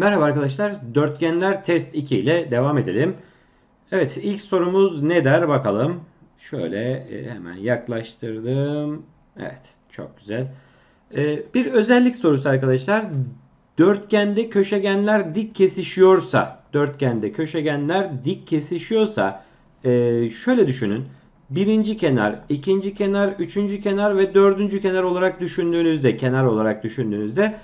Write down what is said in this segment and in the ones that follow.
Merhaba arkadaşlar. Dörtgenler test 2 ile devam edelim. Evet ilk sorumuz ne der bakalım. Şöyle e, hemen yaklaştırdım. Evet çok güzel. E, bir özellik sorusu arkadaşlar. Dörtgende köşegenler dik kesişiyorsa, dörtgende köşegenler dik kesişiyorsa e, şöyle düşünün. Birinci kenar, ikinci kenar, üçüncü kenar ve dördüncü kenar olarak düşündüğünüzde, kenar olarak düşündüğünüzde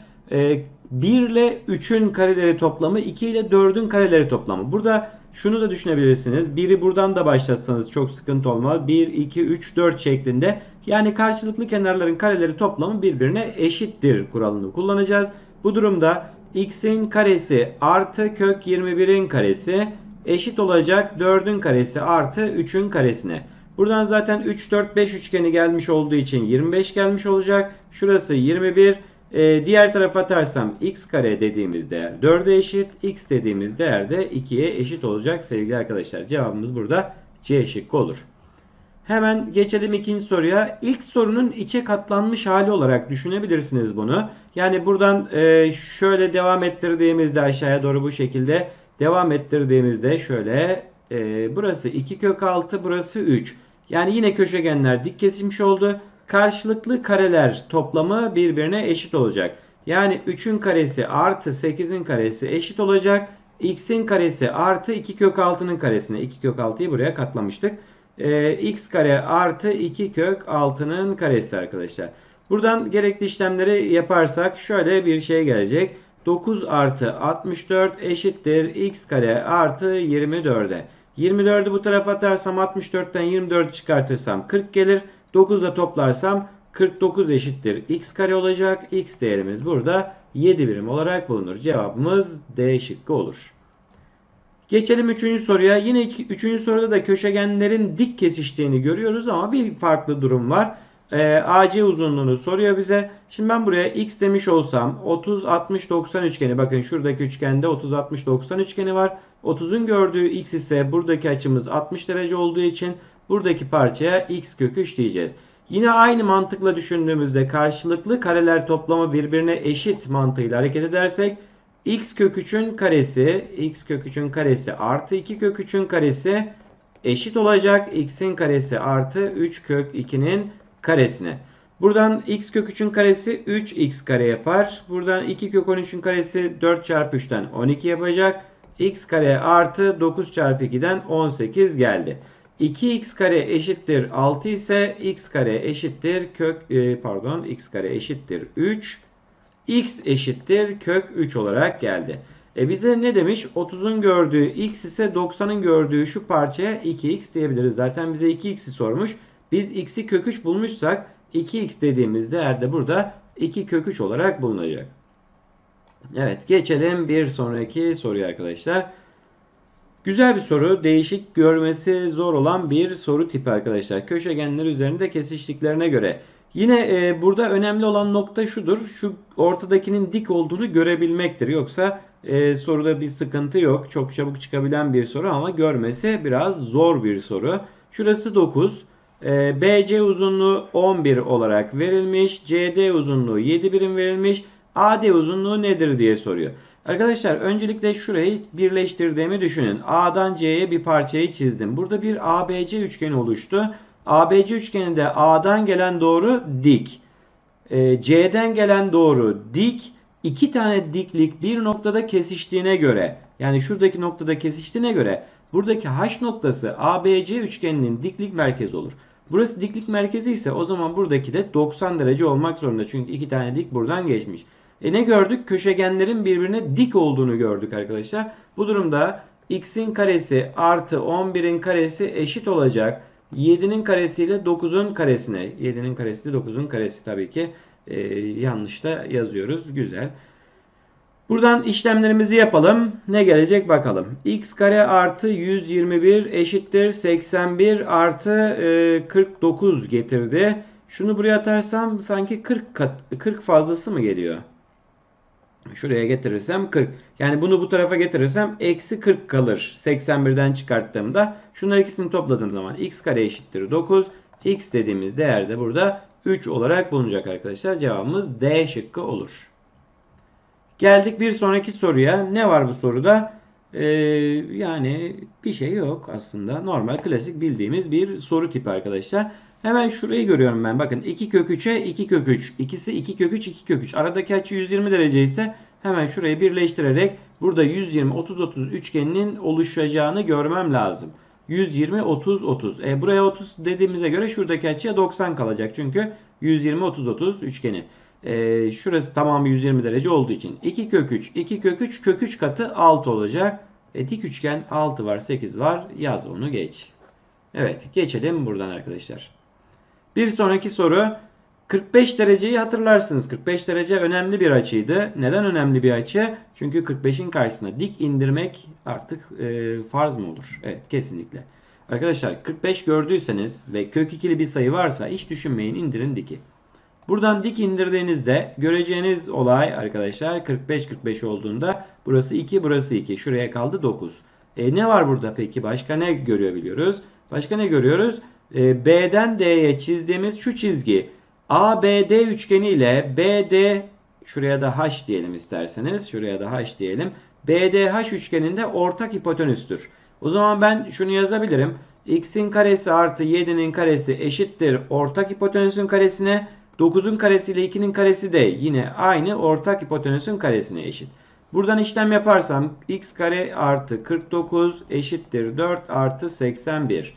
1 ile 3'ün kareleri toplamı 2 ile 4'ün kareleri toplamı. Burada şunu da düşünebilirsiniz. Biri buradan da başlatsanız çok sıkıntı olmaz. 1, 2, 3, 4 şeklinde. Yani karşılıklı kenarların kareleri toplamı birbirine eşittir kuralını kullanacağız. Bu durumda x'in karesi artı kök 21'in karesi eşit olacak 4'ün karesi artı 3'ün karesine. Buradan zaten 3, 4, 5 üçgeni gelmiş olduğu için 25 gelmiş olacak. Şurası 21. Ee, diğer tarafa atarsam x kare dediğimiz değer 4'e eşit. x dediğimiz değer de 2'ye eşit olacak sevgili arkadaşlar. Cevabımız burada C şıkkı olur. Hemen geçelim ikinci soruya. İlk sorunun içe katlanmış hali olarak düşünebilirsiniz bunu. Yani buradan e, şöyle devam ettirdiğimizde aşağıya doğru bu şekilde devam ettirdiğimizde şöyle e, burası 2 kök 6 burası 3. Yani yine köşegenler dik kesilmiş oldu karşılıklı kareler toplamı birbirine eşit olacak. Yani 3'ün karesi artı 8'in karesi eşit olacak. x'in karesi artı 2 kök 6'nın karesine. 2 kök 6'yı buraya katlamıştık. Ee, x kare artı 2 kök 6'nın karesi arkadaşlar. Buradan gerekli işlemleri yaparsak şöyle bir şey gelecek. 9 artı 64 eşittir x kare artı 24'e. 24'ü bu tarafa atarsam 64'ten 24 çıkartırsam 40 gelir. 9 ile toplarsam 49 eşittir x kare olacak. x değerimiz burada 7 birim olarak bulunur. Cevabımız D şıkkı olur. Geçelim 3. soruya. Yine 3. soruda da köşegenlerin dik kesiştiğini görüyoruz ama bir farklı durum var. Ee, AC uzunluğunu soruyor bize. Şimdi ben buraya x demiş olsam 30 60 90 üçgeni bakın şuradaki üçgende 30 60 90 üçgeni var. 30'un gördüğü x ise buradaki açımız 60 derece olduğu için buradaki parçaya x kök 3 diyeceğiz. Yine aynı mantıkla düşündüğümüzde karşılıklı kareler toplamı birbirine eşit mantığıyla hareket edersek x kök 3'ün karesi x kök 3'ün karesi artı 2 kök 3'ün karesi eşit olacak x'in karesi artı 3 kök 2'nin karesine. Buradan x kök 3'ün karesi 3x kare yapar. Buradan 2 kök 13'ün karesi 4 çarpı 3'ten 12 yapacak. x kare artı 9 çarpı 2'den 18 geldi. 2x kare eşittir 6 ise x kare eşittir kök e, pardon x kare eşittir 3 x eşittir kök 3 olarak geldi. E bize ne demiş? 30'un gördüğü x ise 90'ın gördüğü şu parçaya 2x diyebiliriz. Zaten bize 2x'i sormuş. Biz x'i kök 3 bulmuşsak 2x dediğimiz değer de burada 2 kök 3 olarak bulunacak. Evet geçelim bir sonraki soruya arkadaşlar. Güzel bir soru. Değişik görmesi zor olan bir soru tipi arkadaşlar. Köşegenler üzerinde kesiştiklerine göre. Yine e, burada önemli olan nokta şudur. Şu ortadakinin dik olduğunu görebilmektir. Yoksa e, soruda bir sıkıntı yok. Çok çabuk çıkabilen bir soru ama görmesi biraz zor bir soru. Şurası 9. E, BC uzunluğu 11 olarak verilmiş. CD uzunluğu 7 birim verilmiş. AD uzunluğu nedir diye soruyor. Arkadaşlar öncelikle şurayı birleştirdiğimi düşünün. A'dan C'ye bir parçayı çizdim. Burada bir ABC üçgeni oluştu. ABC üçgeninde A'dan gelen doğru dik. E, C'den gelen doğru dik. İki tane diklik bir noktada kesiştiğine göre yani şuradaki noktada kesiştiğine göre buradaki H noktası ABC üçgeninin diklik merkezi olur. Burası diklik merkezi ise o zaman buradaki de 90 derece olmak zorunda. Çünkü iki tane dik buradan geçmiş. E ne gördük? Köşegenlerin birbirine dik olduğunu gördük arkadaşlar. Bu durumda x'in karesi artı 11'in karesi eşit olacak. 7'nin karesiyle 9'un karesine. 7'nin karesi de 9'un karesi tabii ki. E, yanlış da yazıyoruz. Güzel. Buradan işlemlerimizi yapalım. Ne gelecek bakalım. x kare artı 121 eşittir 81 artı e, 49 getirdi. Şunu buraya atarsam sanki 40 kat, 40 fazlası mı geliyor? Şuraya getirirsem 40. Yani bunu bu tarafa getirirsem eksi 40 kalır. 81'den çıkarttığımda. Şunlar ikisini topladığım zaman x kare eşittir 9. x dediğimiz değer de burada 3 olarak bulunacak arkadaşlar. Cevabımız D şıkkı olur. Geldik bir sonraki soruya. Ne var bu soruda? Ee, yani bir şey yok aslında. Normal klasik bildiğimiz bir soru tipi arkadaşlar. Hemen şurayı görüyorum ben. Bakın 2 kök 3'e 2 kök 3. İkisi 2 kök 3 2 kök 3. Aradaki açı 120 derece ise hemen şurayı birleştirerek burada 120 30 30 üçgeninin oluşacağını görmem lazım. 120 30 30. E buraya 30 dediğimize göre şuradaki açıya 90 kalacak. Çünkü 120 30 30 üçgeni. E, şurası tamamı 120 derece olduğu için 2 kök 3 2 kök 3 kök 3 katı 6 olacak. E, dik üçgen 6 var 8 var. Yaz onu geç. Evet geçelim buradan arkadaşlar. Bir sonraki soru 45 dereceyi hatırlarsınız. 45 derece önemli bir açıydı. Neden önemli bir açı? Çünkü 45'in karşısına dik indirmek artık e, farz mı olur? Evet kesinlikle. Arkadaşlar 45 gördüyseniz ve kök ikili bir sayı varsa hiç düşünmeyin indirin diki. Buradan dik indirdiğinizde göreceğiniz olay arkadaşlar 45-45 olduğunda burası 2 burası 2 şuraya kaldı 9. E, ne var burada peki başka ne görebiliyoruz? Başka ne görüyoruz? E, B'den D'ye çizdiğimiz şu çizgi ABD üçgeni ile BD şuraya da H diyelim isterseniz. Şuraya da H diyelim. BDH üçgeninde ortak hipotenüstür. O zaman ben şunu yazabilirim. X'in karesi artı 7'nin karesi eşittir ortak hipotenüsün karesine. 9'un karesi ile 2'nin karesi de yine aynı ortak hipotenüsün karesine eşit. Buradan işlem yaparsam x kare artı 49 eşittir 4 artı 81.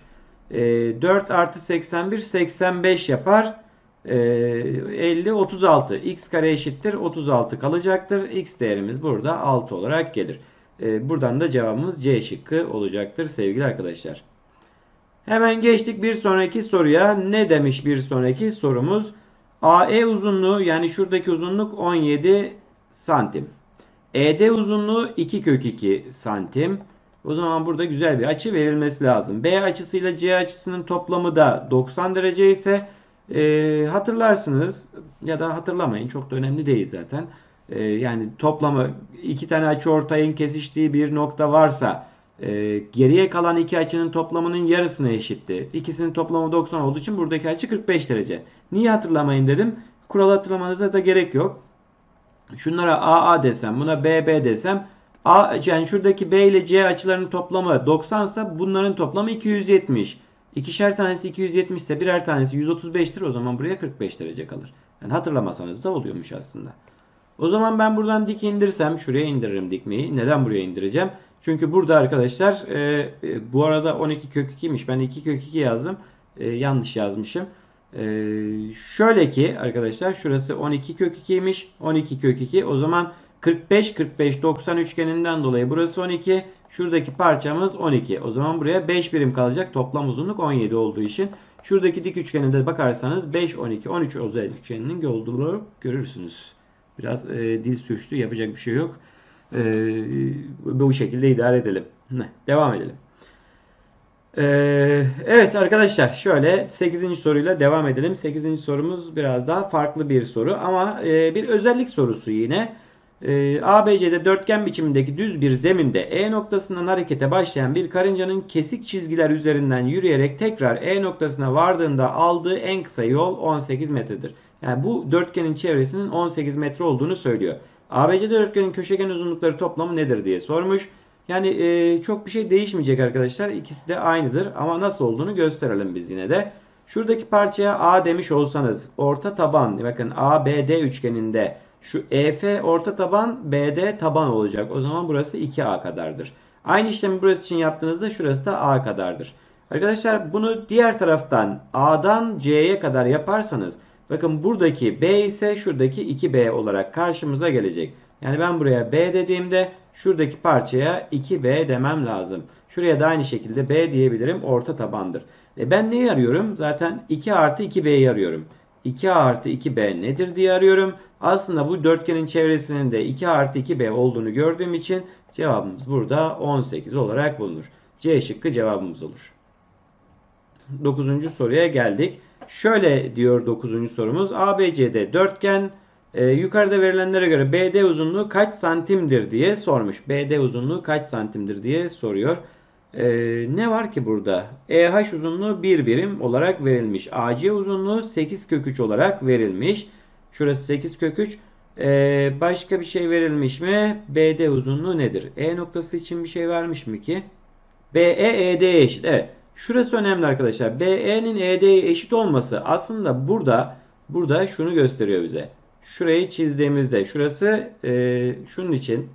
E, 4 artı 81 85 yapar. 50 36 x kare eşittir 36 kalacaktır. X değerimiz burada 6 olarak gelir. Ee, buradan da cevabımız C şıkkı olacaktır sevgili arkadaşlar. Hemen geçtik bir sonraki soruya. Ne demiş bir sonraki sorumuz? AE uzunluğu yani şuradaki uzunluk 17 santim. ED uzunluğu 2 kök 2 santim. O zaman burada güzel bir açı verilmesi lazım. B açısıyla C açısının toplamı da 90 derece ise e, hatırlarsınız ya da hatırlamayın çok da önemli değil zaten. E, yani toplamı iki tane açı ortayın kesiştiği bir nokta varsa e, geriye kalan iki açının toplamının yarısına eşitti. İkisinin toplamı 90 olduğu için buradaki açı 45 derece. Niye hatırlamayın dedim. Kural hatırlamanıza da gerek yok. Şunlara AA desem, buna BB desem A, yani şuradaki B ile C açılarının toplamı 90 ise bunların toplamı 270. İkişer tanesi 270 ise birer tanesi 135'tir. O zaman buraya 45 derece kalır. Yani hatırlamasanız da oluyormuş aslında. O zaman ben buradan dik indirsem şuraya indiririm dikmeyi. Neden buraya indireceğim? Çünkü burada arkadaşlar e, e, bu arada 12 kök 2'ymiş. Ben 2 kök 2 yazdım. E, yanlış yazmışım. E, şöyle ki arkadaşlar şurası 12 kök 2'ymiş. 12 kök 2. O zaman 45 45 90 üçgeninden dolayı burası 12. Şuradaki parçamız 12. O zaman buraya 5 birim kalacak. Toplam uzunluk 17 olduğu için. Şuradaki dik üçgeninde bakarsanız 5 12 13 özel üçgeninin olduğunu görürsünüz. Biraz e, dil sürçtü. Yapacak bir şey yok. E, bu şekilde idare edelim. Devam edelim. Ee, evet arkadaşlar şöyle 8. soruyla devam edelim. 8. sorumuz biraz daha farklı bir soru ama e, bir özellik sorusu yine. E, ABC'de dörtgen biçimindeki düz bir zeminde E noktasından harekete başlayan bir karıncanın kesik çizgiler üzerinden yürüyerek tekrar E noktasına vardığında aldığı en kısa yol 18 metredir. Yani bu dörtgenin çevresinin 18 metre olduğunu söylüyor. ABC'de dörtgenin köşegen uzunlukları toplamı nedir diye sormuş. Yani e, çok bir şey değişmeyecek arkadaşlar. İkisi de aynıdır ama nasıl olduğunu gösterelim biz yine de. Şuradaki parçaya A demiş olsanız orta taban bakın ABD üçgeninde şu EF orta taban BD taban olacak. O zaman burası 2A kadardır. Aynı işlemi burası için yaptığınızda şurası da A kadardır. Arkadaşlar bunu diğer taraftan A'dan C'ye kadar yaparsanız bakın buradaki B ise şuradaki 2B olarak karşımıza gelecek. Yani ben buraya B dediğimde şuradaki parçaya 2B demem lazım. Şuraya da aynı şekilde B diyebilirim. Orta tabandır. E ben neyi arıyorum? Zaten 2 artı 2B'yi arıyorum. 2 artı 2B nedir diye arıyorum. Aslında bu dörtgenin çevresinin de 2 artı 2B olduğunu gördüğüm için cevabımız burada 18 olarak bulunur. C şıkkı cevabımız olur. 9. soruya geldik. Şöyle diyor 9. sorumuz. ABCD dörtgen e, yukarıda verilenlere göre BD uzunluğu kaç santimdir diye sormuş. BD uzunluğu kaç santimdir diye soruyor. E, ne var ki burada? EH uzunluğu 1 birim olarak verilmiş. AC uzunluğu 8 kök 3 olarak verilmiş. Şurası 8 kök 3. Ee, başka bir şey verilmiş mi? BD uzunluğu nedir? E noktası için bir şey vermiş mi ki? BE ED'ye eşit. Evet. Şurası önemli arkadaşlar. BE'nin ED'ye eşit olması aslında burada burada şunu gösteriyor bize. Şurayı çizdiğimizde şurası e, şunun için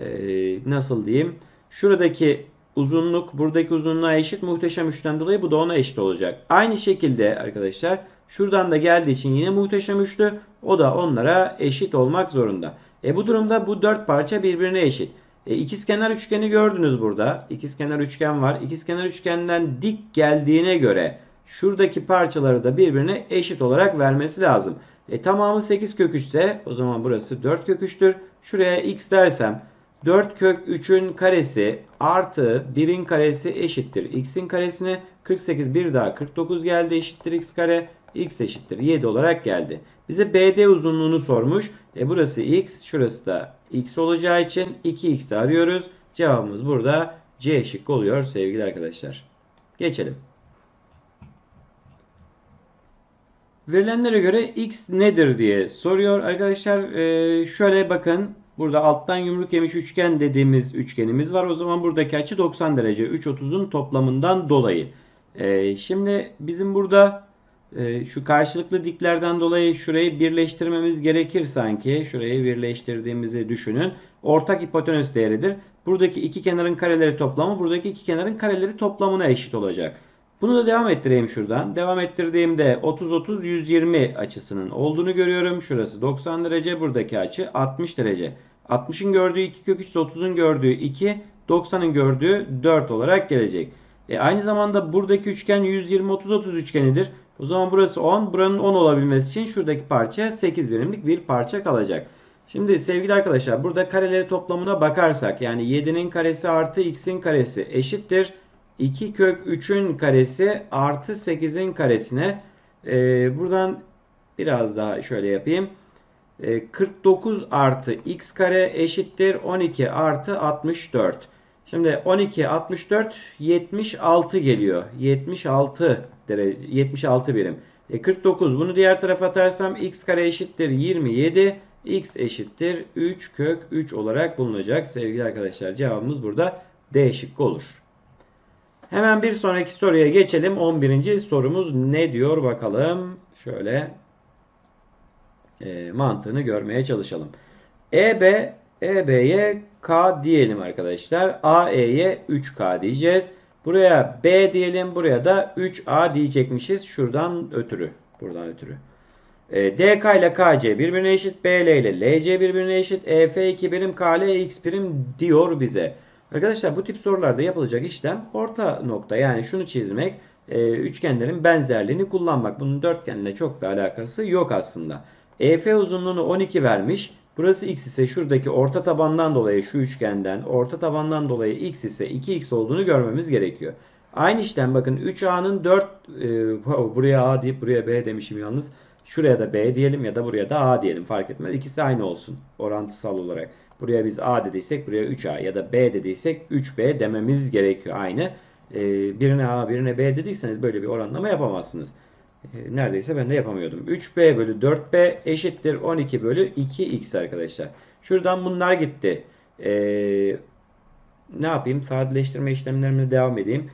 e, nasıl diyeyim? Şuradaki uzunluk buradaki uzunluğa eşit muhteşem üçten dolayı bu da ona eşit olacak. Aynı şekilde arkadaşlar şuradan da geldiği için yine muhteşem üçlü o da onlara eşit olmak zorunda. E bu durumda bu dört parça birbirine eşit. E, ikizkenar üçgeni gördünüz burada. İkizkenar üçgen var. İkizkenar üçgenden dik geldiğine göre şuradaki parçaları da birbirine eşit olarak vermesi lazım. E, tamamı 8 kök 3 ise o zaman burası 4 kök 3'tür. Şuraya x dersem 4 kök 3'ün karesi artı 1'in karesi eşittir. x'in karesine 48 bir daha 49 geldi eşittir x kare. x eşittir 7 olarak geldi. Bize BD uzunluğunu sormuş. E burası x, şurası da x olacağı için 2x'i arıyoruz. Cevabımız burada C şıkkı oluyor sevgili arkadaşlar. Geçelim. Verilenlere göre x nedir diye soruyor. Arkadaşlar e, şöyle bakın. Burada alttan yumruk yemiş üçgen dediğimiz üçgenimiz var. O zaman buradaki açı 90 derece. 3.30'un toplamından dolayı. E, şimdi bizim burada e, şu karşılıklı diklerden dolayı şurayı birleştirmemiz gerekir sanki. Şurayı birleştirdiğimizi düşünün. Ortak hipotenüs değeridir. Buradaki iki kenarın kareleri toplamı buradaki iki kenarın kareleri toplamına eşit olacak. Bunu da devam ettireyim şuradan. Devam ettirdiğimde 30-30 120 açısının olduğunu görüyorum. Şurası 90 derece. Buradaki açı 60 derece. 60'ın gördüğü 2 kök 3 30'un gördüğü 2 90'ın gördüğü 4 olarak gelecek. E aynı zamanda buradaki üçgen 120-30-30 üçgenidir. O zaman burası 10. Buranın 10 olabilmesi için şuradaki parça 8 birimlik bir parça kalacak. Şimdi sevgili arkadaşlar burada kareleri toplamına bakarsak yani 7'nin karesi artı x'in karesi eşittir. 2 kök 3'ün karesi artı 8'in karesine e, buradan biraz daha şöyle yapayım. E, 49 artı x kare eşittir 12 artı 64. Şimdi 12 64 76 geliyor. 76 derece 76 birim. E 49 bunu diğer tarafa atarsam x kare eşittir 27 x eşittir 3 kök 3 olarak bulunacak sevgili arkadaşlar. Cevabımız burada D şıkkı olur. Hemen bir sonraki soruya geçelim. 11. sorumuz ne diyor bakalım. Şöyle e, mantığını görmeye çalışalım. EB EB'ye K diyelim arkadaşlar. AE'ye 3K diyeceğiz. Buraya B diyelim. Buraya da 3A diyecekmişiz. Şuradan ötürü. Buradan ötürü. E, DK ile KC birbirine eşit. BL ile LC birbirine eşit. EF 2 birim KL X birim diyor bize. Arkadaşlar bu tip sorularda yapılacak işlem orta nokta. Yani şunu çizmek. E, üçgenlerin benzerliğini kullanmak. Bunun dörtgenle çok bir alakası yok aslında. EF uzunluğunu 12 vermiş. Burası x ise şuradaki orta tabandan dolayı şu üçgenden orta tabandan dolayı x ise 2x olduğunu görmemiz gerekiyor. Aynı işlem bakın 3a'nın 4 e, buraya a deyip buraya b demişim yalnız. Şuraya da b diyelim ya da buraya da a diyelim fark etmez. İkisi aynı olsun orantısal olarak. Buraya biz a dediysek buraya 3a ya da b dediysek 3b dememiz gerekiyor aynı. E, birine a birine b dediyseniz böyle bir oranlama yapamazsınız. E, neredeyse ben de yapamıyordum. 3b bölü 4b eşittir 12 bölü 2x arkadaşlar. Şuradan bunlar gitti. Ee, ne yapayım? Sadeleştirme işlemlerine devam edeyim.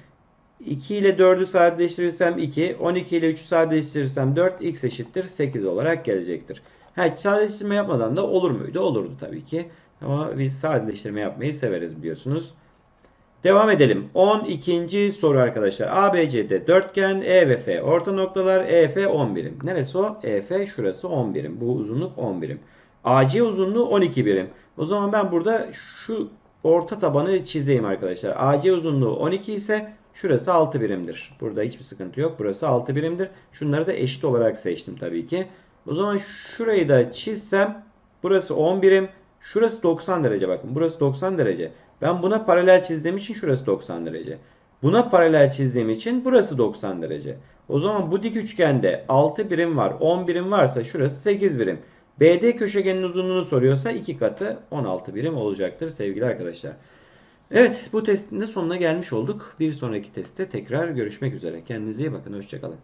2 ile 4'ü sadeleştirirsem 2, 12 ile 3'ü sadeleştirirsem 4, x eşittir 8 olarak gelecektir. Ha, sadeleştirme yapmadan da olur muydu? Olurdu tabii ki. Ama biz sadeleştirme yapmayı severiz biliyorsunuz. Devam edelim. 12. soru arkadaşlar. ABC'de dörtgen E ve F orta noktalar EF 10 birim. Neresi o? EF şurası 10 birim. Bu uzunluk 10 birim. AC uzunluğu 12 birim. O zaman ben burada şu orta tabanı çizeyim arkadaşlar. AC uzunluğu 12 ise şurası 6 birimdir. Burada hiçbir sıkıntı yok. Burası 6 birimdir. Şunları da eşit olarak seçtim tabii ki. O zaman şurayı da çizsem burası 10 birim. Şurası 90 derece bakın. Burası 90 derece. Ben buna paralel çizdiğim için şurası 90 derece. Buna paralel çizdiğim için burası 90 derece. O zaman bu dik üçgende 6 birim var. 10 birim varsa şurası 8 birim. BD köşegenin uzunluğunu soruyorsa 2 katı 16 birim olacaktır sevgili arkadaşlar. Evet bu testin de sonuna gelmiş olduk. Bir sonraki testte tekrar görüşmek üzere. Kendinize iyi bakın. Hoşçakalın.